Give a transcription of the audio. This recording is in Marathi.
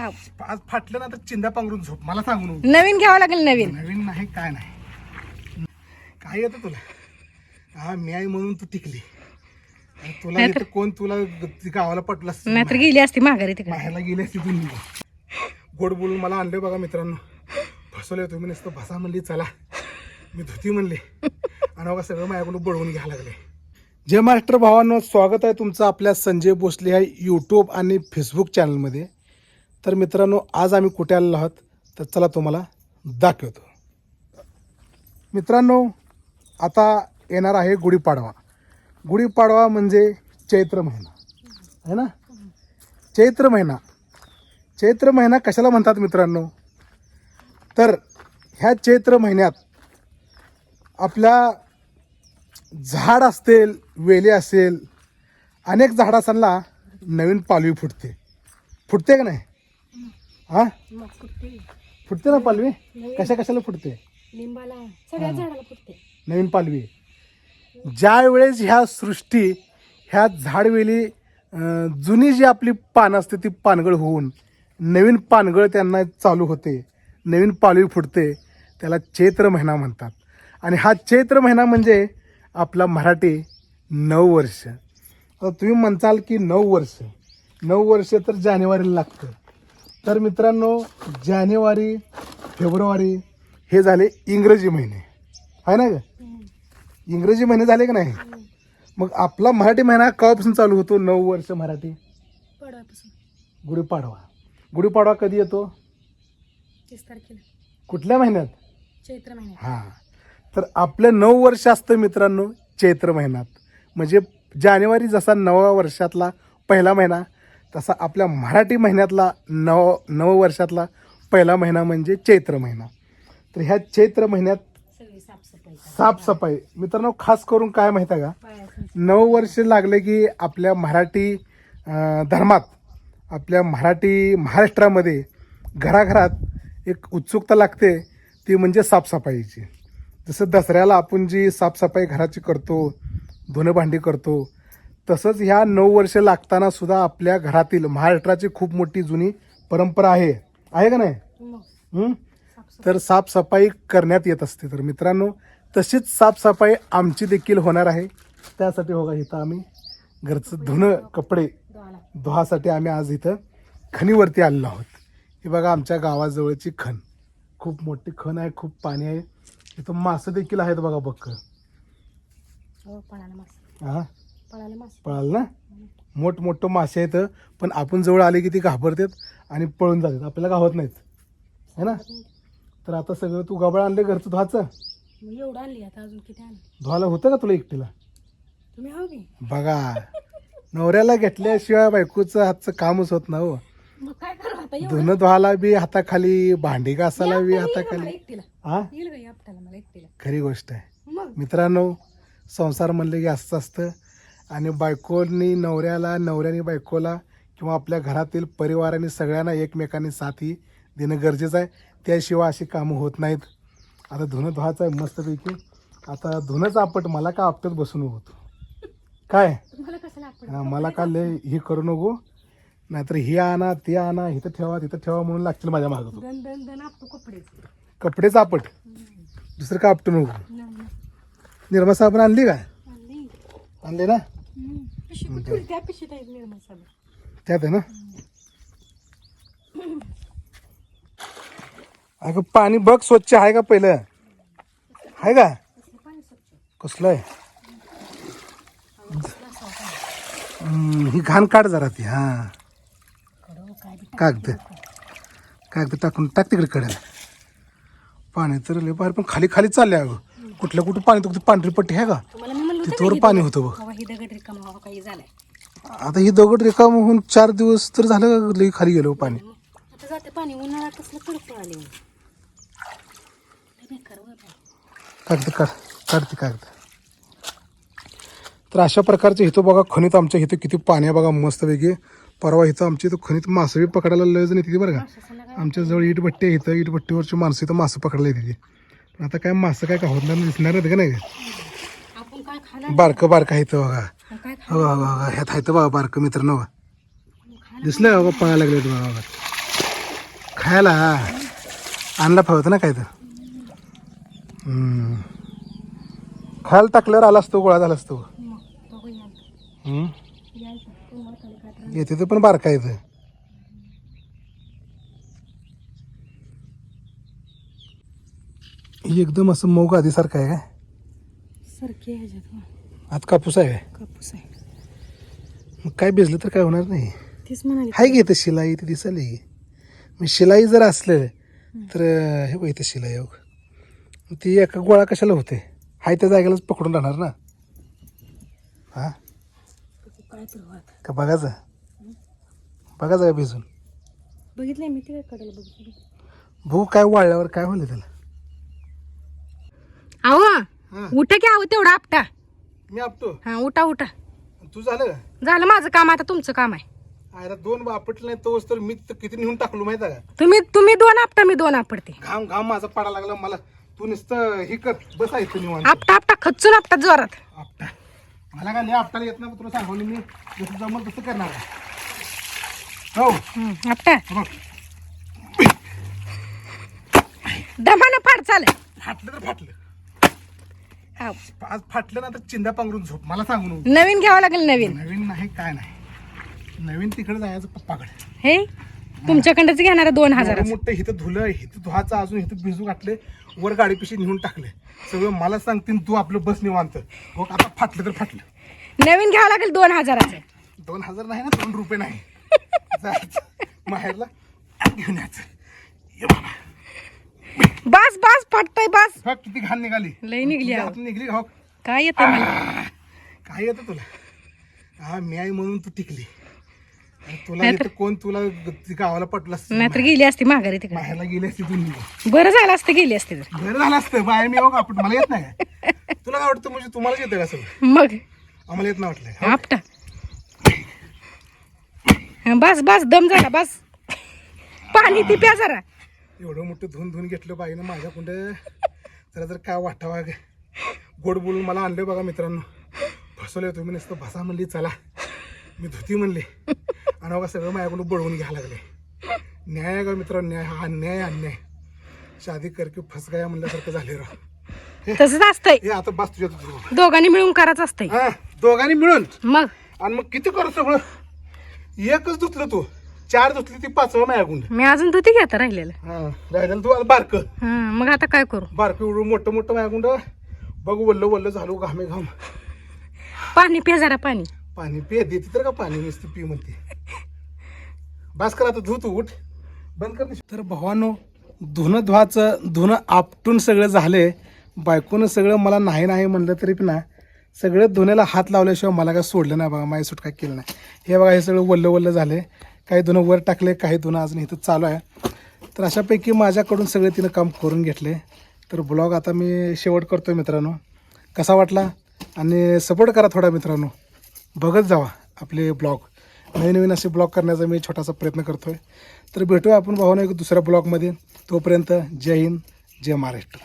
आज फाटलं ना तर चिंध्या पांघरून झोप. मला सांगू नको. नवीन घ्यावं लागेल नवीन. नवीन नाही काय नाही. काय येतं तुला? हा मी आई म्हणून तू टिकली. तुला इथं कोण तुला गावाला पटलं असतं नाहीतर गेली असती माघारी तिकडे. बाहेरला गेली असती तू निघून. गोड बोलून मला आणले बघा मित्रांनो. फसवले तुम्ही नुसतं बसा म्हणली चला. मी धुती म्हणले. आणि बघा सगळं माझ्याकडून बळवून घ्यायला लागले. जय महाराष्ट्र भावांनो स्वागत आहे तुमचं आपल्या संजय भोसले ह्या यूट्यूब आणि फेसबुक चॅनलमध्ये तर मित्रांनो आज आम्ही कुठे आलेलो आहोत? तर चला तुम्हाला दाखवतो. मित्रांनो आता येणार आहे गुढीपाडवा. गुढीपाडवा म्हणजे चैत्र महिना. आहे ना? चैत्र महिना. चैत्र महिना कशाला म्हणतात मित्रांनो? तर ह्या चैत्र महिन्यात आपल्या झाड असतील वेली असेल अनेक झाडासांना नवीन पालवी फुटते. फुटते का नाही? हा? फुटते. ना पालवी? कशा कशाला फुटते? लिंबाला सगळ्या झाडाला फुटते. नवीन पालवी. ज्या वेळेस ह्या सृष्टी ह्या झाडवेली अं, जुनी जी आपली पानं असते ती पानगळ होऊन नवीन पानगळ त्यांना चालू होते. नवीन पालवी फुटते. त्याला चैत्र महिना म्हणतात. आणि हा चैत्र महिना म्हणजे आपला मराठी नऊ वर्ष. आता तुम्ही म्हणताल की नऊ वर्ष. नऊ वर्ष तर जानेवारीला लागतं. तर मित्रांनो जानेवारी फेब्रुवारी हे झाले इंग्रजी महिने. आहे ना ग? इंग्रजी महिने झाले का नाही? मग आपला मराठी महिना केव्हापासून चालू होतो? नऊ वर्ष मराठी. गुढीपाडवा. गुढीपाडवा कधी येतो? कुठल्या महिन्यात? चैत्र महिन्यात. हां. तर आपलं नऊ वर्ष असतं मित्रांनो चैत्र महिन्यात. म्हणजे जानेवारी जसा नवा वर्षातला पहिला महिना तसा आपल्या मराठी महिन्यातला नव नव वर्षातला पहिला महिना म्हणजे चैत्र महिना. तर ह्या चैत्र महिन्यात साफसफाई मित्रांनो खास करून काय माहिती आहे का? नऊ वर्ष लागले की आपल्या मराठी धर्मात आपल्या मराठी महाराष्ट्रामध्ये घराघरात एक उत्सुकता लागते ती म्हणजे साफसफाईची. जसं दसऱ्याला आपण जी साफसफाई घराची करतो धुणं भांडी करतो तसंच ह्या नऊ वर्ष लागताना सुद्धा आपल्या घरातील महाराष्ट्राची खूप मोठी जुनी परंपरा आहे. आहे का नाही? हं? तर साफसफाई करण्यात येत असते. तर मित्रांनो तशीच साफसफाई आमची देखील होणार आहे. त्यासाठी हो का इथं आम्ही घरचं धुणं कपडे धुवासाठी आम्ही आज इथं खणीवरती आलेलो आहोत. हे बघा आमच्या गावाजवळची खण. खूप मोठी खण आहे खूप पाणी आहे. इथं मासं देखील आहेत बघा बक्क हो? पळाला मास. ना? मोठमोठं मासे आहेत पण आपण जवळ आले की ती घाबरतात आणि पळून जातात. आपल्याला गावत नाहीत. है ना? तर आता सगळं तू गबाळ आणले घरचं धुवाचं? मग एवढं आणली आता अजून किती आणली धुवायला होतं का तुला एकटीला? तुम्ही हो की. बघा नवऱ्याला घेतल्याशिवाय बायकोचं हातचं कामच होत ना हो. मग काय करू आता एवढं? धुणं धुवायला बी हाताखाली भांडी घासायला बी येईल मला हाताखाली. एकटीला. हा येईल का या आपल्याला मला एकटीला. खरी गोष्ट आहे. मग? मित्रांनो संसार म्हणले की असंच असतं. आणि बायकोनी नवऱ्याला नवऱ्याने बायकोला किंवा आपल्या घरातील परिवाराने सगळ्यांना एकमेकांनी साथी देणं गरजेचं आहे. त्याशिवाय अशी कामं होत नाहीत. आता धुणं धुवायचं आहे मस्तपैकी. आता धुणंच आपट मला का आपटत बसून होतो? काय? हा, मला का लय हे करू नको? नाहीतर हे आणा ते आणा इथं ठेवा तिथं ठेवा म्हणून लागतील माझ्या मागं कपडेच आपट. दुसरं का आपटू नको. निर्मा साबण आणली का आणली. ना. पिशवी ठेवली? त्या. त्यात आहे ना? अगं पाणी बघ स्वच्छ आहे का पहिलं? आहे का? कसलं आहे? हम्म, ही घाण काढ जरा ती हा. कडं कागद. कागद टाकून टाक तिकडे कडेला. पाणी तर लय बाहेर पण खाली खाली चालले अगं. कुठल्या कुठं पाणी तर पांढरी पट्टी आहे का? तुम्हाला होतं तिथवर ही पाणी दगड- होतं बघ. हवा ही दगड रिकामा हवा काही झालाय. आता ही दगड रिकाम होऊन चार दिवस तर झालं लई खाली गेलो पाणी? आता जाते पाणी उन्हाळा कसलं कडक आले लय बेकार वर आहे. कागद काढ काढते कागद तर अशा प्रकारचे इथं बघा खणीत आमच्या इथं किती पाणी आहे बघा मस्तपैकी परवा इथं आमच्या इथं खणीत मासं बी पकडायला लय जण येते बरं का. आमच्या जवळ इटभट्टी आहे इथं इटभट्टीवरची माणसं इथं मासं पकडायला येते पण आता काय मासं काय का होत नाही दिसणार नाही का नाही? काय खाणार बारकं बारकं आहे इथं बघा काय हो बघा बघा ह्यात आहे बघा बारकं मित्रांनो बघा दिसलं बघा पळायला लागले बघा बघा. खायला. आणला पाहिजे ना काय तर? हम्म. खायला टाकल्यावर आला असतो गोळा झाला असतो. मग बघूया हम्म. यायचं तुम्हाला खाली खात राहा. येते ते पण बारका येतं ही एकदम असं मऊ आधीसारखं आहे काय? ह्याच्यात हो. आत कापूस आहे काय? कापूस आहे. मग काय भिजलं तर काय होणार नाही. तीच म्हणाली. हाय घेतं शिलाई ती दिसली. मग शिलाई जर असलं तर हे बघ इथं शिलाई हो ती एका गोळा कशाला होते? हाय त्या जागेलाच पकडून राहणार ना. हा? काय तर हो आता का बघायचं? बघायचं का भिजून? बघितलंय मी ते कडेला बघितलं भाऊ काय वाळल्यावर काय होईल त्याला? हा. उठा की अहो तेवढा आपटा. मी आपतो हा उठा उठा. तू झालं का? झालं माझं काम आता तुमचं काम आहे. अरे दोन आपटले नाही तोच तर मी तर किती नेऊन टाकलो माहिती आहे का? तुम्ही तुम्ही दोन आपटा मी दोन आपडते घाम घाम माझा पडा लागला मला तू नुसतं हे कर बसायचं निवांत. आपटा आपटा खच्चून आपटा जोरात. आपटा. मला काय लय आपटाला येत नाही पण तुला सांगवलं मी जसं जमल तसं करणार आहे. हो. हम्म, आपटा. बघ. दमानं फाड चालेल फाटलं तर फाटलं. आज फाटलं ना तर चिंदा पांघरून झोप. मला सांगू नको. नवीन घ्यावं लागेल नवीन. नवीन नाही काय नाही. नवीन तिकडे जायचं पप्पाकडे. हे? तुमच्याकडंच घेणार दोन हजार. एवढं मोठं इथं धुलं इथं धुवाचं अजून इथं भिजू घातले वर गाडी पिशी नेऊन टाकले. सगळं मला सांगतील तू आपलं बस निवांत. हो आता फाटलं तर फाटलं. नवीन घ्यावं लागेल दोन हजाराचं. दोन हजार नाही ना दोन रुपये नाही. जायचं. माहेरला घेऊन यायचं. ये बाबा. बस बस फाटतय बस. बघ किती घाण निघाली. लई निघली अहो. हातून निघली हो? काय येतं मला? काय येतं तुला? हा मी आई म्हणून तू टिकली. आणि तुला कोण तुला ग- गावाला पटलं असतं? नाहीतर गेली असती माघारी तिकडे. माहेरला गेली असती तू निघून. बरं झालं असतं गेली असती तर. बरं झालं असतं बाहेर मी हो का आपण मला येत नाही. काय तुला काय वाटतं म्हणजे तुम्हाला येतं का सगळं? मग? आम्हाला येत नाही वाटलं आपटा. हा, बस बस दम झाला बस. पाणी ती प्या जरा. एवढं मोठं धुवून धुवून घेतलं बाईनं माझ्या कुठं जरा जर काय वाटावा. गोड बोलून मला आणलं बघा मित्रांनो. फसवले तुम्ही नुसतं भसा म्हणली चला. मी धुती म्हणली. आणि बघा सगळं माझ्याकडून बळवून घ्यायला लागले. न्याय आहे का मित्रांनो? न्याय. हा अन्याय अन्याय. शादी करके फस गया म्हणल्यासारखं झाले राव तसंच असतंय. हे आता बस तुझ्या दोघांनी मिळून करायचं असतंय. हा दोघांनी मिळून. मग? आणि मग किती करू सगळं? एकच धुतलं तू. चार धुतली ती पाचवा माझ्याकडून मी अजून धुती घेता राहिलेलं. हा राहिलं तू आता बारकं. हा मग आता काय करू? बारकं एवढं मोठं मोठं माझ्याकुंड बघ वल्ल वल्ल झालो घामे घाम. पाणी प्या जरा पाणी. पाणी पे देते तर का पाणी नुसती पी म्हणते. बस कर आता धू तू उठ. बंद कर तर भावानो धुणं धुवाचं धुणं आपटून सगळं झाले बायकोनं सगळं मला नाही नाही म्हणलं तरी पण ना सगळं धुण्याला हात लावल्याशिवाय मला काय सोडलं नाही बघा माझी सुटका केलं नाही. हे बघा हे सगळं वल्ल वल्ल झाले. काही धुणं वर टाकले काही धुणं अजून इथं चालू आहे. तर अशापैकी माझ्याकडून सगळे तिनं काम करून घेतले. तर ब्लॉग आता मी शेवट करतो मित्रांनो. कसा वाटला? आणि सपोर्ट करा थोडा मित्रांनो. बघत जावा आपले ब्लॉग. नवीन नवीन असे ब्लॉग करण्याचा मी छोटासा प्रयत्न करतो आहे तर भेटूया आपण भावना एक दुसऱ्या ब्लॉगमध्ये. तोपर्यंत जय हिंद जय महाराष्ट्र.